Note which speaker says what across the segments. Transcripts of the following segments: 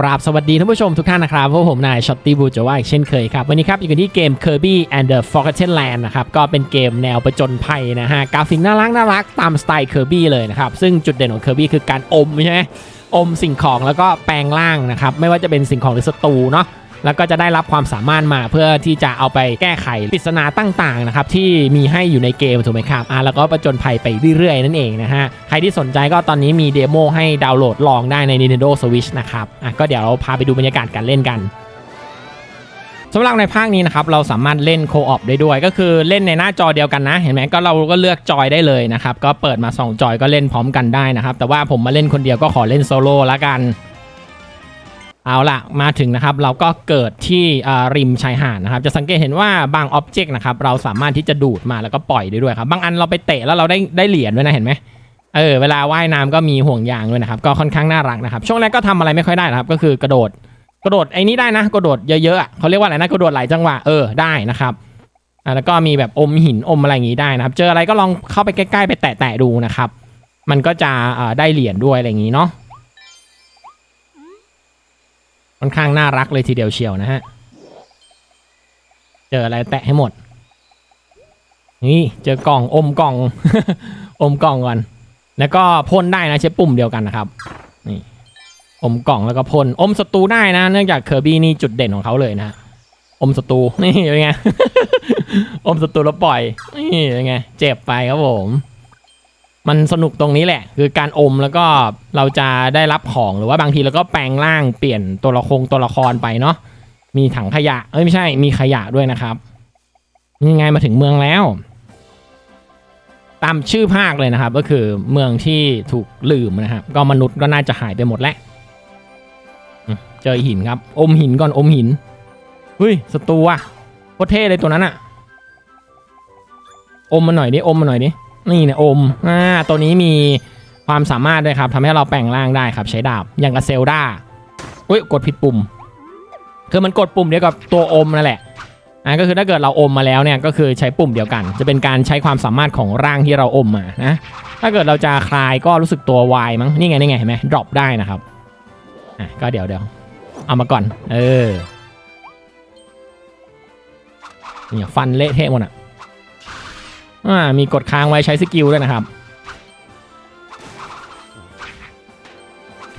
Speaker 1: กราบสวัสดีท่านผู้ชมทุกท่านนะครับพวกผมนายช็อตตี้บูจะว่าอีกเช่นเคยครับ วันนี้ครับอยู่กันที่เกม Kirby and the Forgotten Land นะครับ ก็เป็นเกมแนวประจนภัยนะฮะ กราฟิกน่ารักน่ารักตามสไตล์ Kirby เลยนะครับ ซึ่งจุดเด่นของ Kirby คือการอมใช่ไหมอมสิ่งของแล้วก็แปลงร่างนะครับ ไม่ว่าจะเป็นสิ่งของหรือศัตรูเนาะ แล้วก็จะได้รับความสามารถมาเพื่อที่จะเอาไปแก้ไขปริศนาต่างๆนะครับที่มีให้อยู่ในเกมถูกไหมครับอะแล้วก็ประจนภัยไปเรื่อยๆ นั่นเองนะฮะใครที่สนใจก็ตอนนี้มีเดโมให้ดาวน์โหลดลองได้ใน Nintendo Switch นะครับอะก็เดี๋ยวเราพาไปดูบรรยากาศการเล่นกันสำหรับในภาคนี้นะครับเราสามารถเล่นโคออปได้ด้วย ก็คือเล่นในหน้าจอเดียวกันนะ เห็นไหมก็เราก็เลือกจอยได้เลยนะครับ ก็เปิดมาสองจอยก็เล่นพร้อมกันได้นะครับ แต่ว่าผมมาเล่นคนเดียวก็ขอเล่นโซโล่ละกัน เอาล่ะมาถึงนะครับเราก็เกิดที่ริมชายหาดนะครับ จะสังเกตเห็นว่าบางอ็อบเจกต์นะครับเราสามารถที่จะดูดมาแล้วก็ปล่อยได้ด้วยครับ บางอันเราไปเตะแล้วเราได้ได้เหรียญด้วยนะเห็นไหมเออเวลาว่ายน้ำก็มีห่วงยางด้วยนะครับ ก็ค่อนข้างน่ารักนะครับ ช่วงแรกก็ทำอะไรไม่ค่อยได้นะครับ ก็คือกระโดดกระโดดไอ้นี้ได้นะกระโดดเยอะๆเขาเรียกว่าอะไรนะกระโดดหลายจังหวะเออได้นะครับอ่าแล้วก็มีแบบอมหินอมอะไรอย่างนี้ได้นะครับ เจออะไรก็ลองเข้าไปใกล้ๆไปแตะๆดูนะครับ มันก็จะได้เหรียญด้วยอะไรอย่างนี้เนาะ ค่อนข้างน่ารักเลยทีเดียวเชียวนะฮะ เจออะไรแตะให้หมด นี่เจอกล่องอมกล่อง อมกล่องก่อน แล้วก็พ่นได้นะใช้ปุ่มเดียวกันนะครับ นี่ อมกล่องแล้วก็พ่นอมศัตรูได้นะ เนื่องจากเคอร์บี้นี่จุดเด่นของเขาเลยนะอมศัตรูนี่เป็นไง อมศัตรูแล้วปล่อย นี่เป็นไง เจ็บไปครับผม มันสนุกตรงนี้แหละ คือการอมแล้วก็เราจะได้รับของหรือว่าบางทีเราก็แปลงร่างเปลี่ยนตัวละครตัวละครไปเนาะมีถังขยะ เอ้ยไม่ใช่มีขยะด้วยนะครับนี่ไงมาถึงเมืองแล้ว ตามชื่อภาคเลยนะครับ ก็คือเมืองที่ถูกลืมนะครับ ก็มนุษย์ก็น่าจะหายไปหมดแล้วเจอหินครับ อมหินก่อนอมหินเฮ้ยศัตรูอะโคตรเท่เลยตัวนั้นอะอมมาหน่อยดิอมมาหน่อยดิ นี่เนี่ยอมอ่าตัวนี้มีความสามารถด้วยครับทำให้เราแปลงร่างได้ครับใช้ดาบอย่างกับเซลดาอุ้ยกดผิดปุ่ม คือมันกดปุ่มเดียวกับตัวอมนั่นแหละอ่าก็คือถ้าเกิดเราอมมาแล้วเนี่ยก็คือใช้ปุ่มเดียวกัน จะเป็นการใช้ความสามารถของร่างที่เราอมมานะ ถ้าเกิดเราจะคลายก็รู้สึกตัววายมั้งนี่ไงนี่ไงเห็นไหม drop ได้นะครับอะก็เดี๋ยวเดี๋ยวเอามาก่อน เออเนี่ยฟันเละเทะหมดอะ อ่ามีกดค้างไว้ใช้สกิลด้วยนะครับ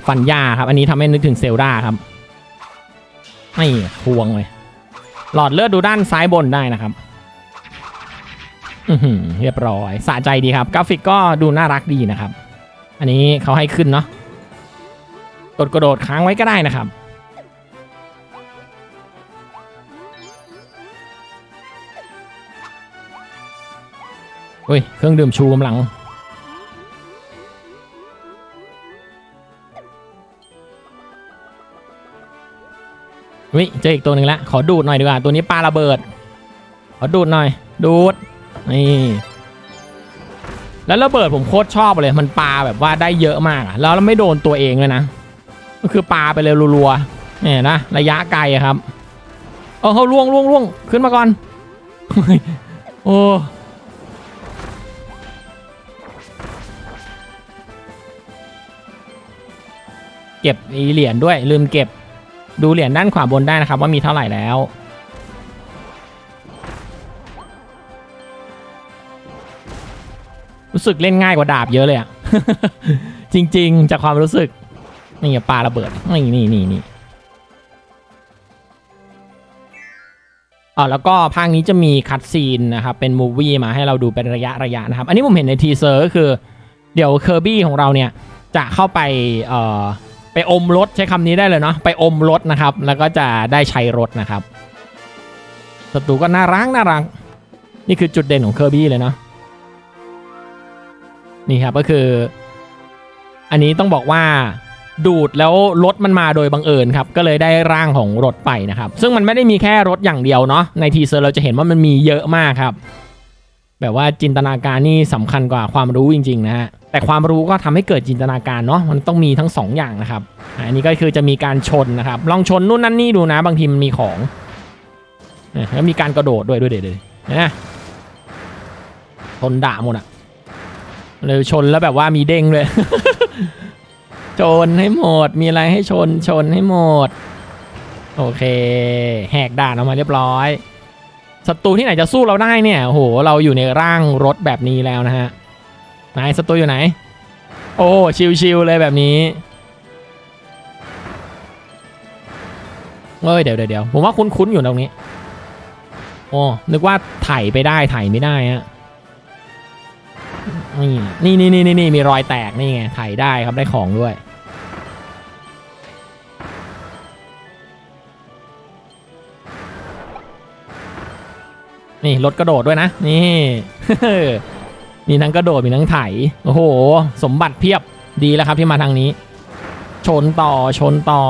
Speaker 1: ฟันยาครับ อันนี้ทำให้นึกถึงเซลดาครับไม่ควงเลย หลอดเลือดดูด้านซ้ายบนได้นะครับอือเรียบร้อยสะใจดีครับ กราฟิกก็ดูน่ารักดีนะครับ อันนี้เขาให้ขึ้นเนาะกดกระโดดค้างไว้ก็ได้นะครับ เฮ้ย เครื่องดื่มชูกำลังเฮ้ยเจออีกตัวหนึ่งล้วขอดูดหน่อยดีกว่า ตัวนี้ปลาระเบิด ขอดูดหน่อย ดูด นี่ แล้วระเบิดผมโคตรชอบเลย มันปลาแบบว่าได้เยอะมากอะแล้วไม่โดนตัวเองเลยนะ ก็คือปลาไปเลยรัวๆเนี่ยนะ ระยะไกลครับ เออเขาล่วงล่วงล่วงขึ้นมาก่อน โอ้ เก็บเหรียญด้วยลืมเก็บดูเหรียญด้านขวาบนได้นะครับ ว่ามีเท่าไหร่แล้ว รู้สึกเล่นง่ายกว่าดาบเยอะเลยอะจริง ๆ จากความรู้สึกนี่ปลาระเบิดนี่นี่นี่นี่อ๋อแล้วก็ภาคนี้จะมีคัดซีนนะครับ เป็นมูวี่มาให้เราดูเป็นระยะระยะนะครับ อันนี้ผมเห็นในทีเซอร์ก็คือ เดี๋ยวเคอร์บี้ของเราเนี่ยจะเข้าไปเอ่อ ไปอมรถใช้คำนี้ได้เลยเนาะไปอมรถนะครับ แล้วก็จะได้ใช้รถนะครับศัตรูก็น่ารักน่ารัก นี่คือจุดเด่นของเคอร์บี้เลยเนาะนี่ครับก็คือ อันนี้ต้องบอกว่าดูดแล้วรถมันมาโดยบังเอิญครับ ก็เลยได้ร่างของรถไปนะครับ ซึ่งมันไม่ได้มีแค่รถอย่างเดียวเนาะในทีเซอร์เราจะเห็นว่ามันมีเยอะมากครับ แบบว่าจินตนาการนี่สำคัญกว่าความรู้จริง ๆ นะฮะ แต่ความรู้ก็ทำให้เกิดจินตนาการเนาะมันต้องมีทั้งสองอย่างนะครับอันนี้ก็คือจะมีการชนนะครับ ลองชนนู่นนั่นนี่ดูนะ บางทีมันมีของแล้วมีการกระโดดด้วยด้วยเด็ดเลยนะชนด่าหมดอะเลยชนแล้วแบบว่ามีเด้งเลยชนให้หมด มีอะไรให้ชนชนให้หมด โอเค แหกด่านออกมาเรียบร้อยศัตรูที่ไหนจะสู้เราได้เนี่ยโอ้โหเราอยู่ในร่างรถแบบนี้แล้วนะฮะ ไหนศัตรูอยู่ไหน โอ้ชิวๆเลยแบบนี้เอ้ยเดี๋ยวเดี๋ยวผมว่าคุ้นๆอยู่ตรงนี้โอ้นึกว่าไถไปได้ไถไม่ได้ฮะนี่นี่นี่นี่นี่มีรอยแตกนี่ไงไถได้ครับได้ของด้วยนี่รถกระโดดด้วยนะ นี่ มีทั้งกระโดดมีทั้งไถโอ้โห สมบัติเพียบดีแล้วครับที่มาทางนี้ ชนต่อชนต่อ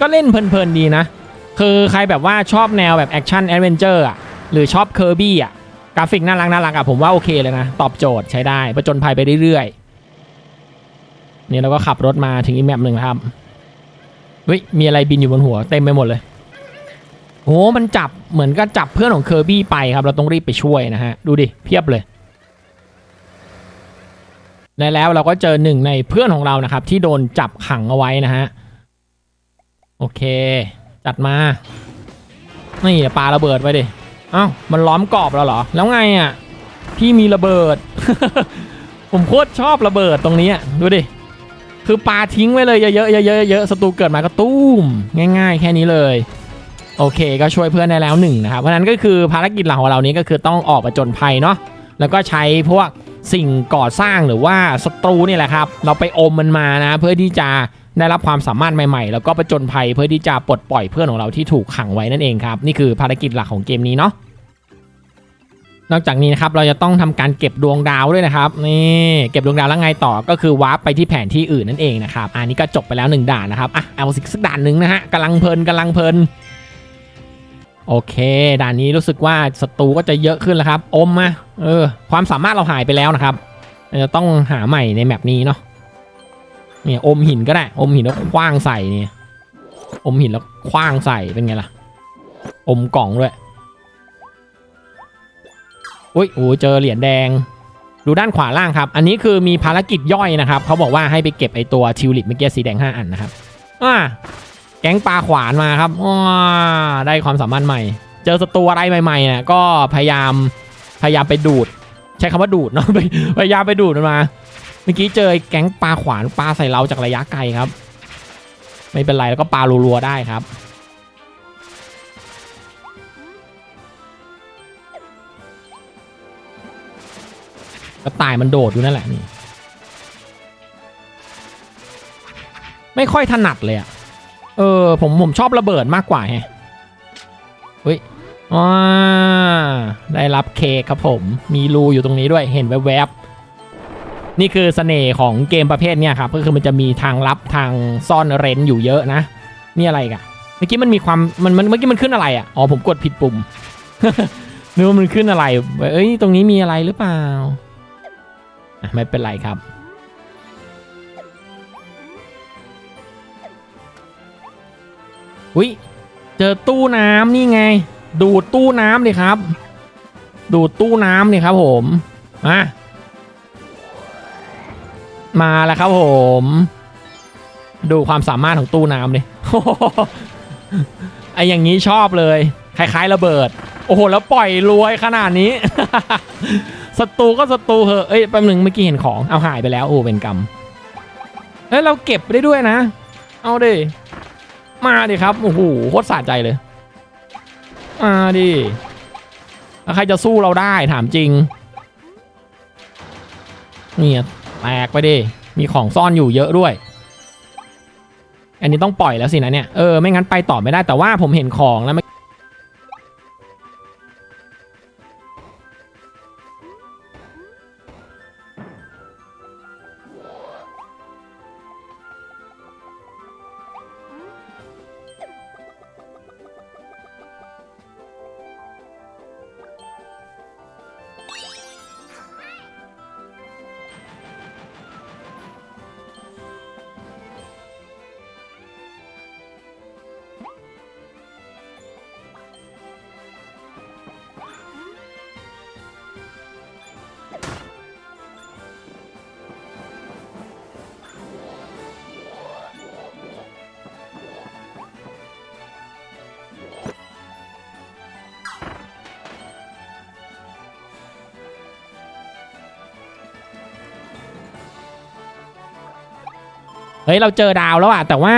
Speaker 1: ก็เล่นเพลินๆดีนะ คือใครแบบว่าชอบแนวแบบแอคชั่นแอดเวนเจอร์อะหรือชอบเคอร์บี้อะกราฟิกน่ารักน่ารักอะผมว่าโอเคเลยนะ ตอบโจทย์ใช้ได้ประจนภัยไปเรื่อยๆนี่เราก็ขับรถมาถึงอีกแมปหนึ่งครับเฮ้ยมีอะไรบินอยู่บนหัวเต็มไปหมดเลย โอ้มันจับเหมือนกับจับเพื่อนของเคอร์บี้ไปครับ เราต้องรีบไปช่วยนะฮะ ดูดิเพียบเลย และแล้วเราก็เจอหนึ่งในเพื่อนของเรานะครับ ที่โดนจับขังเอาไว้นะฮะ โอเค จัดมา นี่ปาระเบิดไปดิ เอ้า มันล้อมกรอบเราเหรอ แล้วไงอะ พี่มีระเบิด ผมโคตรชอบระเบิดตรงนี้อะดูดิ คือปาทิ้งไว้เลยเยอะๆเยอะๆเยอะๆศัตรูเกิดมาก็ตุ้ม ง่าย ๆ แค่นี้เลย โอเคก็ช่วยเพื่อนได้แล้วหนึ่งนะครับ เพราะนั้นก็คือภารกิจหลักของเรานี้ก็คือต้องออกประจนภัยเนาะแล้วก็ใช้พวกสิ่งก่อสร้างหรือว่าศัตรูนี่แหละครับ เราไปอมมันมานะ เพื่อที่จะได้รับความสามารถใหม่ๆ แล้วก็ประจนภัยเพื่อที่จะปลดปล่อยเพื่อนของเราที่ถูกขังไว้นั่นเองครับ นี่คือภารกิจหลักของเกมนี้เนาะนอกจากนี้นะครับเราจะต้องทำการเก็บดวงดาวด้วยนะครับนี่เก็บดวงดาวแล้วไงต่อก็คือวาร์ปไปที่แผนที่อื่นนั่นเองนะครับอันนี้ก็จบไปแล้วหนึ่งด่านนะครับอะเอาสิสักด่านหนึ่งนะฮะกำลังเพลินกำลังเพลิน โอเค ด่านนี้รู้สึกว่าศัตรูก็จะเยอะขึ้นแล้วครับ อมมาเออ ความสามารถเราหายไปแล้วนะครับจะต้องหาใหม่ในแมปนี้เนาะเนี่ยอมหินก็ได้ อมหินแล้วคว้างใส่เนี่ยอมหินแล้วคว้างใส่เป็นไงล่ะ อมกล่องด้วยอุ้ยโอ้เจอเหรียญแดง ดูด้านขวาล่างครับ อันนี้คือมีภารกิจย่อยนะครับ เขาบอกว่าให้ไปเก็บไอตัวทิวลิปเมื่อกี้สีแดง 5 อันนะครับ อ่า แก๊งปลาขวานมาครับอ้าได้ความสามารถใหม่ เจอศัตรูอะไรใหม่ๆเนี่ยก็พยายามพยายามไปดูด ใช้คำว่าดูดเนาะพยายามไปดูดมันมา เมื่อกี้เจอแก๊งปลาขวานปลาใส่เราจากระยะไกลครับ ไม่เป็นไรแล้วก็ปลารัวๆได้ครับกระต่ายมันโดดอยู่นั่นแหละนี่ ไม่ค่อยถนัดเลยอะ เออผมผมชอบระเบิดมากกว่าแฮะเฮ้ยอ่าได้รับเค้กครับผม มีรูอยู่ตรงนี้ด้วยเห็นแวบๆนี่คือเสน่ห์ของเกมประเภทเนี้ยครับก็คือมันจะมีทางลับทางซ่อนเร้นอยู่เยอะนะ นี่อะไรกันเมื่อกี้มันมีความมันมันเมื่อกี้มันขึ้นอะไรอะอ๋อผมกดผิดปุ่มนึกว่ามันขึ้นอะไรเอ้ยตรงนี้มีอะไรหรือเปล่าไม่เป็นไรครับ อุ้ยเจอตู้น้ำนี่ไง ดูดตู้น้ำเลยครับ ดูดตู้น้ำเลยครับผมมามาแล้วครับผม ดูความสามารถของตู้น้ำเลยไออย่างนี้ชอบเลย คล้ายๆระเบิด โอ้โห แล้วปล่อยรวยขนาดนี้ศัตรูก็ศัตรูเหอะเอ้ยแป๊บนึงเมื่อกี้เห็นของเอาหายไปแล้วโอ้เป็นกรรมเฮ้ยเราเก็บได้ด้วยนะ เอาดิ มาดิครับโอ้โหโคตรสะใจเลยมาดิแล้วใครจะสู้เราได้ถามจริงเนี่ยแตกไปดิมีของซ่อนอยู่เยอะด้วย อันนี้ต้องปล่อยแล้วสินะเนี่ยเออไม่งั้นไปต่อไม่ได้แต่ว่าผมเห็นของแล้ว เฮ้ยเราเจอดาวแล้วอะแต่ว่า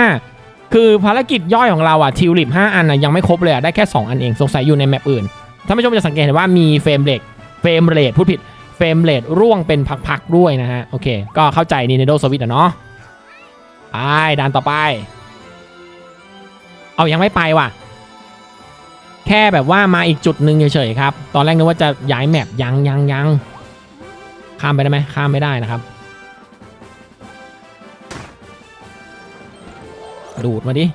Speaker 1: คือภารกิจย่อยของเราอะทิวลิป5อันอะยังไม่ครบเลยอะได้แค่ 2 อันเองสงสัยอยู่ในแมปอื่นท่านผู้ชมจะสังเกตเห็นว่ามีเฟรมเรทเฟรมเรทพูดผิดเฟรมเรทร่วงเป็นพักๆด้วยนะฮะโอเค ก็เข้าใจ Nintendo Switch อะเนาะไปด่านต่อไป เอายังไม่ไปว่ะ แค่แบบว่ามาอีกจุดหนึ่งเฉยๆครับ ตอนแรกนึกว่าจะย้ายแมปยังยังยังข้ามไปได้ไหมข้ามไม่ได้นะครับ ดูดมาดิ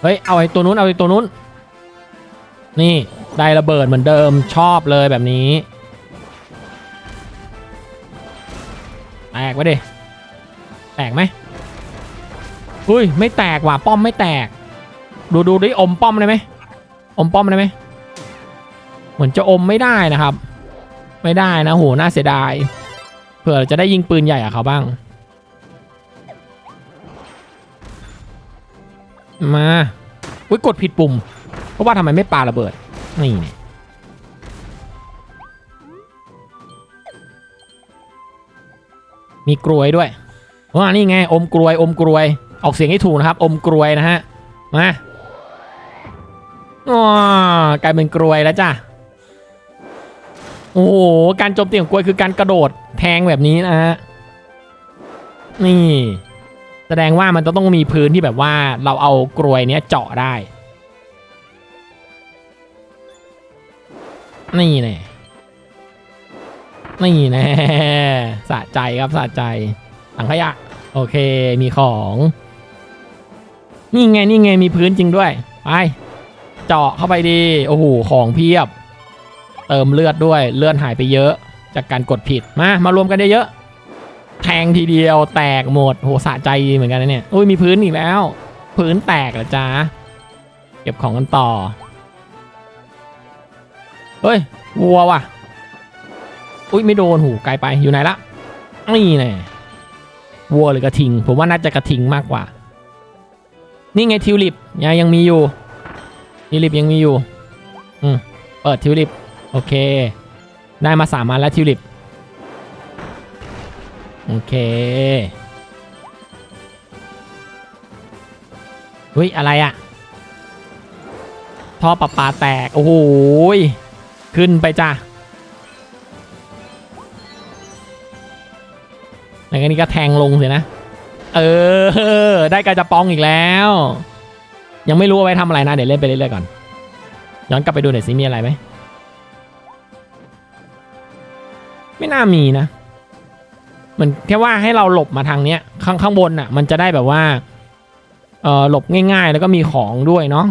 Speaker 1: เฮ้ย เอาไอ้ตัวนู้น เอาไอ้ตัวนู้น นี่ ได้ระเบิดเหมือนเดิม ชอบเลยแบบนี้ แตกไปดิ แตกไหมอุ้ย ไม่แตกว่ะ ป้อมไม่แตก ดูดูดิอมป้อมได้ไหมอมป้อมได้ไหม เหมือนจะอมไม่ได้นะครับ ไม่ได้นะโห น่าเสียดาย เผื่อจะได้ยิงปืนใหญ่อะเขาบ้าง มาอุ้ยกดผิดปุ่ม เพราะว่าทำไมไม่ปาระเบิด นี่เนี่ยมีกลวยด้วยว่านี่ไง อมกลวย อมกลวย ออกเสียงให้ถูกนะครับ อมกลวยนะฮะ มาอ๋อกลายเป็นกลวยแล้วจ้ะ โอ้โห การโจมตีของกลวยคือการกระโดดแทงแบบนี้นะฮะ นี่ แสดงว่ามันจะต้องมีพื้นที่แบบว่าเราเอากรวยเนี้ยเจาะได้ นี่แน่นี่แน่สะใจครับสะใจถังขยะ โอเคมีของ นี่ไงนี่ไงมีพื้นจริงด้วย ไป เจาะเข้าไปดี โอ้โหของเพียบ เติมเลือดด้วยเลือดหายไปเยอะ จากการกดผิดมามารวมกันเยอะ แทงทีเดียวแตกหมดโหสะใจเหมือนกันนะเนี่ยอุ้ยมีพื้นอีกแล้ว พื้นแตกเหรอจ๊ะเก็บของกันต่อเฮ้ยวัวว่ะอุ้ยไม่โดนหูไกลไปอยู่ไหนละนี่แน่วัวหรือกระทิง ผมว่าน่าจะกระทิงมากกว่า นี่ไงทิวลิปยังยังมีอยู่ทิวลิปยังมีอยู่อืมเปิดทิวลิปโอเค ได้มาสามอันแล้วทิวลิป โอเคเฮ้ย อะไรอะท่อประปาแตก โอ้โหยขึ้นไปจ้ะแล้วก็นี่ก็แทงลงสินะ เออ ได้กระจะปองอีกแล้ว ยังไม่รู้ว่าไว้ทำอะไรนะ เดี๋ยวเล่นไปเรื่อยๆก่อน ย้อนกลับไปดูหน่อยสิมีอะไรไหม ไม่น่ามีนะ เหมือนแค่ว่าให้เราหลบมาทางเนี้ยข้างข้างบนอะ มันจะได้แบบว่าเออหลบง่าย ๆ แล้วก็มีของด้วยเนาะ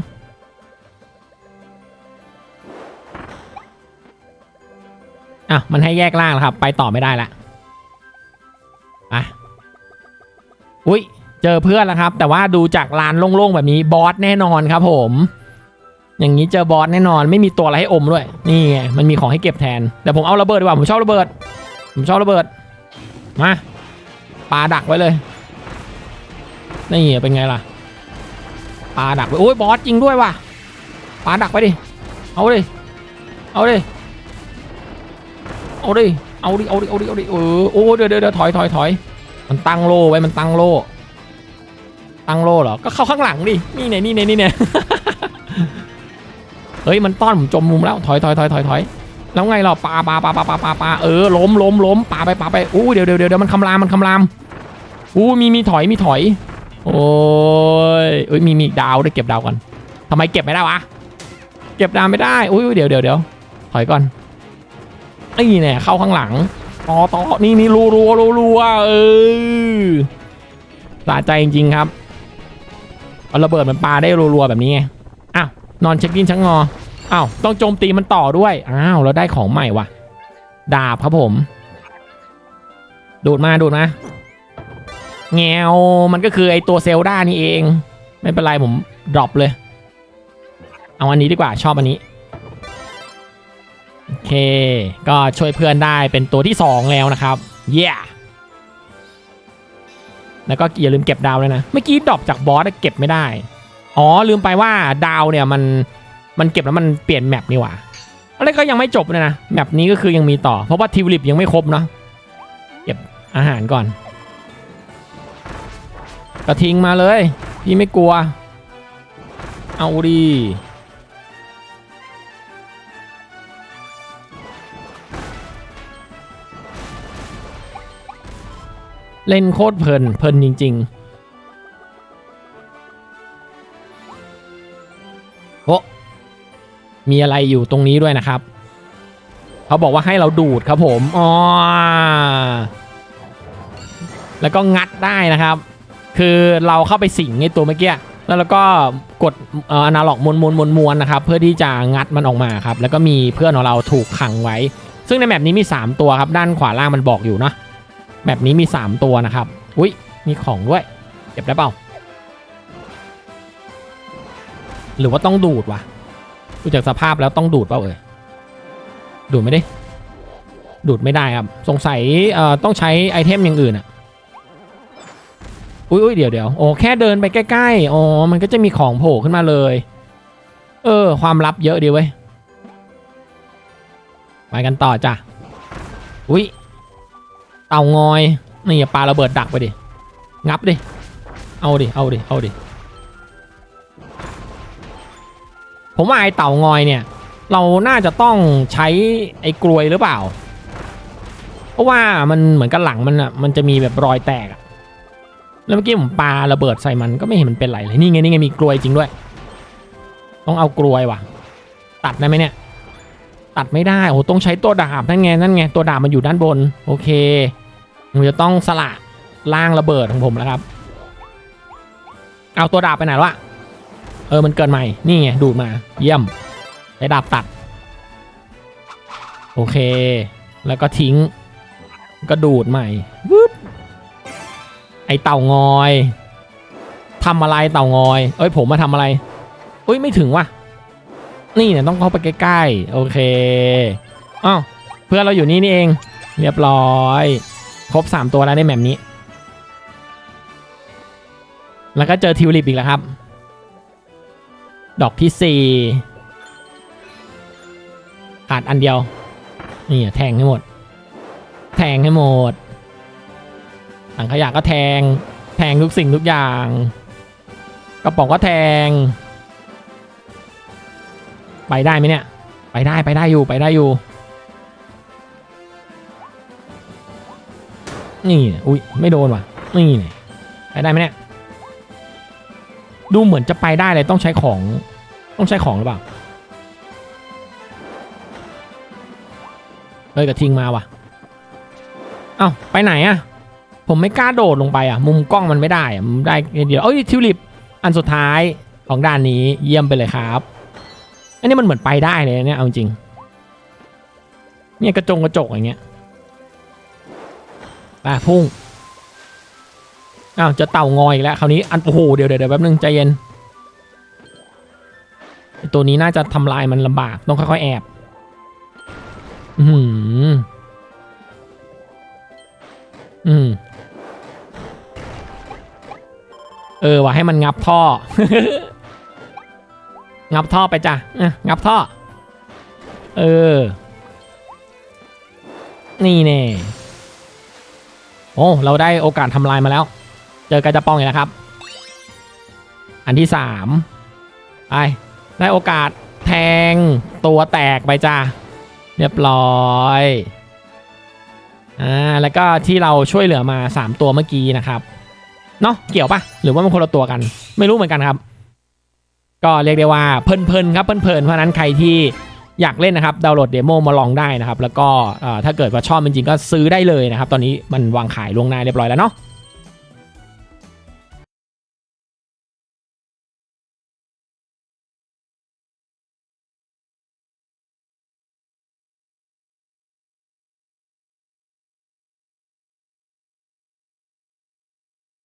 Speaker 1: อะมันให้แยกล่างแล้วครับ ไปต่อไม่ได้ละอะอุ้ยเจอเพื่อนแล้วครับ แต่ว่าดูจากลานโล่งๆแบบนี้บอสแน่นอนครับ ผม อย่างนี้เจอบอสแน่นอน ไม่มีตัวอะไรให้อมด้วย นี่ไงมันมีของให้เก็บแทนแต่ผมเอาระเบิดดีกว่าผมชอบระเบิด ผมชอบระเบิด มาปลาดักไว้เลย นี่เป็นไงล่ะปลาดักไว้โอ้ยบอสจริงด้วยว่ะปลาดักไปดิ เอาดิ เอาดิ เอาดิ เอาดิ เอาดิ เอาดิ เอาดิ เออ โอ้เดี๋ยวเดี๋ยวเดี๋ยวถอยถอยถอย มันตั้งโลไว้ มันตั้งโล ตั้งโลเหรอ ก็เข้าข้างหลังดิ นี่เนี่ยนี่เนี่ยนี่เนี่ยเฮ้ย มันต้อนผมจมมุมแล้ว ถอยถอยถอยถอยถอย แล้วไงเราปาปาปาปาปาปาปาเออล้มล้มล้มปาไปปาไปอู้เดี๋ยวเดี๋ยวเดี๋ยวมันคำรามมันคำรามอู้มีมีถอยมีถอย โอ้ยเอ้ยมีมีดาวด้วยเก็บดาวก่อนทำไมเก็บไม่ได้วะเก็บดาวไม่ได้อุ้ยเดี๋ยวเดี๋ยวเดี๋ยวถอยก่อนนี่เนี่ยเข้าข้างหลังต่อต่อนี่นี่รัวรัวรัวรัวเออสะใจจริงๆครับระเบิดมันปาได้รัวๆแบบนี้ไงอ้าวนอนเช็คดินชังงอ อ้าว ต้องโจมตีมันต่อด้วย อ้าว เราได้ของใหม่ว่ะ ดาบครับผม ดูดมาดูดมาแงวมันก็คือไอตัวเซลดานี่เอง ไม่เป็นไรผมดรอปเลย เอาอันนี้ดีกว่าชอบอันนี้ โอเค ก็ช่วยเพื่อนได้เป็นตัวที่ 2 แล้วนะครับ เย้ yeah! แล้วก็อย่าลืมเก็บดาวเลยนะ เมื่อกี้ดรอปจากบอสเก็บไม่ได้ อ๋อลืมไปว่าดาวเนี่ยมัน มันเก็บแล้วมันเปลี่ยนแมปนี่หว่าอะไรก็ยังไม่จบเลยนะแมปนี้ก็คือยังมีต่อ เพราะว่าทิวลิปยังไม่ครบเนาะเก็บอาหารก่อน กระทิงมาเลย พี่ไม่กลัว เอาดีเล่นโคตรเพลินเพลินจริง ๆ มีอะไรอยู่ตรงนี้ด้วยนะครับ เขาบอกว่าให้เราดูดครับผมอ๋อแล้วก็งัดได้นะครับ คือเราเข้าไปสิงไอ้ตัวเมื่อกี้แล้วเราก็กดอนาล็อกมวนมวนมวนมวนนะครับ เพื่อที่จะงัดมันออกมาครับ แล้วก็มีเพื่อนของเราถูกขังไว้ ซึ่งในแมปนี้มี 3 ตัวครับ ด้านขวาล่างมันบอกอยู่เนาะแมปนี้มี 3 ตัวนะครับ อุ้ยมีของด้วยเก็บได้เปล่า หรือว่าต้องดูดวะ ดูจากสภาพแล้วต้องดูดเปล่าเอ่ยดูดไม่ได้ ดูดไม่ได้ครับ สงสัยเอ่อต้องใช้ไอเทมอย่างอื่นอะอุ้ยอุ้ยเดี๋ยวเดี๋ยวโอ้แค่เดินไปใกล้ๆอ๋อมันก็จะมีของโผล่ขึ้นมาเลย เออ ความลับเยอะดีเว้ยไปกันต่อจ้ะอุ้ยเต่างอยนี่อย่าปาระเบิดดักไปดิงับดิเอาดิเอาดิเอาดิ ผมว่าไอเต่างอยเนี่ย เราน่าจะต้องใช้ไอกลวยหรือเปล่า เพราะว่ามันเหมือนกับหลังมันอะมันจะมีแบบรอยแตกอะแล้วเมื่อกี้ผมปาระเบิดใส่มันก็ไม่เห็นมันเป็นไรเลยนี่ไงนี่ไงมีกลวยจริงด้วย ต้องเอากลวยว่ะ ตัดได้ไหมเนี่ย ตัดไม่ได้โอ้โหต้องใช้ตัวดาบนั่นไงนั่นไงตัวดาบมันอยู่ด้านบน โอเคผมจะต้องสละล่างระเบิดของผมแล้วครับ เอาตัวดาบไปไหนวะ เออมันเกินใหม่ นี่ไงดูดมา เยี่ยมใช้ดาบตัด โอเค แล้วก็ทิ้ง ก็ดูดใหม่วึบไอเต่างอยทำอะไรเต่างอย เอ้ยผมมาทำอะไรเอ้ยไม่ถึงว่ะ นี่เนี่ยต้องเข้าไปใกล้ๆ โอเคอ้าวเพื่อนเราอยู่นี่นี่เอง เรียบร้อย ครบ 3 ตัวแล้วในแมปนี้ แล้วก็เจอทิวลิปอีกแล้วครับ ดอกที่4ขาดอันเดียว นี่แทงให้หมด แทงให้หมดถังขยะก็แทง แทงทุกสิ่งทุกอย่าง กระป๋องก็แทง ไปได้ไหมเนี่ย ไปได้ไปได้อยู่ไปได้อยู่ นี่อุ้ยไม่โดนว่ะ นี่ไปได้ไหมเนี่ย ดูเหมือนจะไปได้เลยต้องใช้ของต้องใช้ของหรือเปล่าเฮ้ยกระทิงมาว่ะเอ้าไปไหนอะผมไม่กล้าโดดลงไปอะมุมกล้องมันไม่ได้อะมันได้เดียวเอ้ยทิวลิปอันสุดท้ายของด่านนี้เยี่ยมไปเลยครับอันนี้มันเหมือนไปได้เลยเนี่ยเอาจริงเนี่ยกระจงกระจกอย่างเงี้ยไปพุ่ง อ้าวจะเต่างอยอีกแล้วคราวนี้อันโอ้โหเดี๋ยวเดี๋ยวแป๊บนึงใจเย็นตัวนี้น่าจะทำลายมันลำบากต้องค่อยๆแอบอือหืออืมเออว่าให้มันงับท่อ งับท่อไปจ้ะอะงับท่อ เออ นี่แน่โอ้ เราได้โอกาสทำลายมาแล้ว เจอกระจะปองอีกแล้วครับ อันที่สามไปได้โอกาสแทงตัวแตกไปจ้าเรียบร้อยอ่าแล้วก็ที่เราช่วยเหลือมา 3 ตัวเมื่อกี้นะครับเนาะเกี่ยวปะหรือว่ามันคนละตัวกัน ไม่รู้เหมือนกันครับ ก็เรียกได้ว่าเพลินๆครับเพลินๆเพราะนั้นใครที่อยากเล่นนะครับดาวน์โหลดเดโมมาลองได้นะครับ แล้วก็ถ้าเกิดว่าชอบจริงๆก็ซื้อได้เลยนะครับ ตอนนี้มันวางขายล่วงหน้าเรียบร้อยแล้วเนาะ